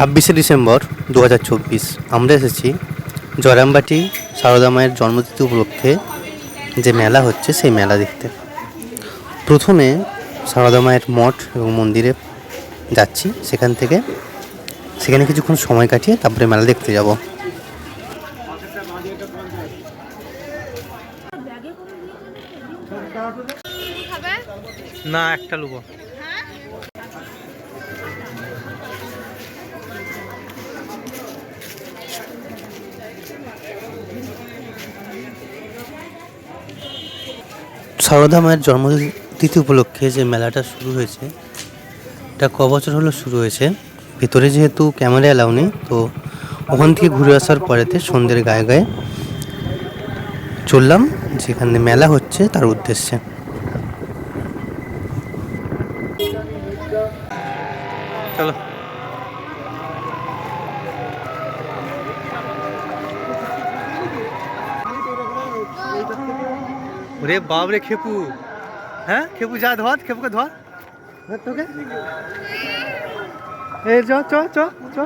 ছাব্বিশে ডিসেম্বর দু হাজার চব্বিশ। আমরা এসেছি জয়রামবাটি সারদা মায়ের জন্মতিথি উপলক্ষে যে মেলা হচ্ছে সেই মেলা দেখতে। প্রথমে সারদা মায়ের মঠ এবং মন্দিরে যাচ্ছি। সেখান থেকে সেখানে কিছুক্ষণ সময় কাটিয়ে তারপরে মেলা দেখতে যাব। না একটা লুবো। সারদা মায়ের জন্মতিথি উপলক্ষে যে মেলাটা শুরু হয়েছে, এটা ক বছর হলো শুরু হয়েছে। ভেতরে যেহেতু ক্যামেরা অ্যালাউ নেই, তো ওখান থেকে ঘুরে আসার পরেতে সন্ধ্যের গায়ে গায়ে চললাম, যেখানে মেলা হচ্ছে তার উদ্দেশ্যে। চলো। রে খেপু। হ্যাঁ? খেপু, যা ধর, খেপুকে ধর। ধর তোকে। এই চ চ চ চ।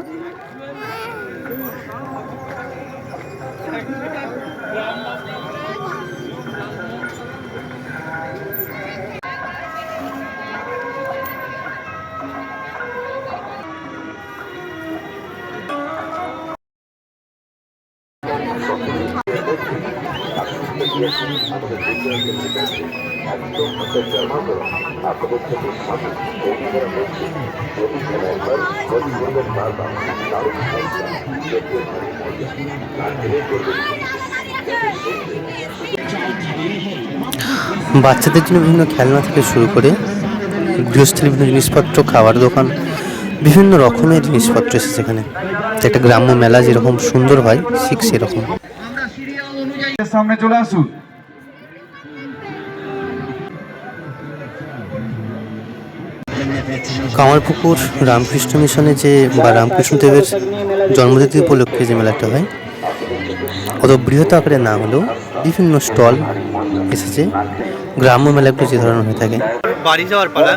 বাচ্চাদের জন্য বিভিন্ন খেলনা থেকে শুরু করে গৃহস্থলীর বিভিন্ন জিনিসপত্র, খাবার দোকান, বিভিন্ন রকমের জিনিসপত্র এসেছে এখানে। তো একটা গ্রাম্য মেলা যেরকম সুন্দর হয়, ঠিক সেরকম। সামনে চলে আসুন। কামারপুকুর রামকৃষ্ণ মিশনে যে বা রামকৃষ্ণ দেবের জন্মতিথি উপলক্ষে যে মেলাটা হয় অত বৃহৎ আকারে না হলেও বিভিন্ন স্টল এসেছে গ্রাম্য মেলাগুলো যে ধরনের হয়ে থাকে। বাড়ি যাওয়ার পালা।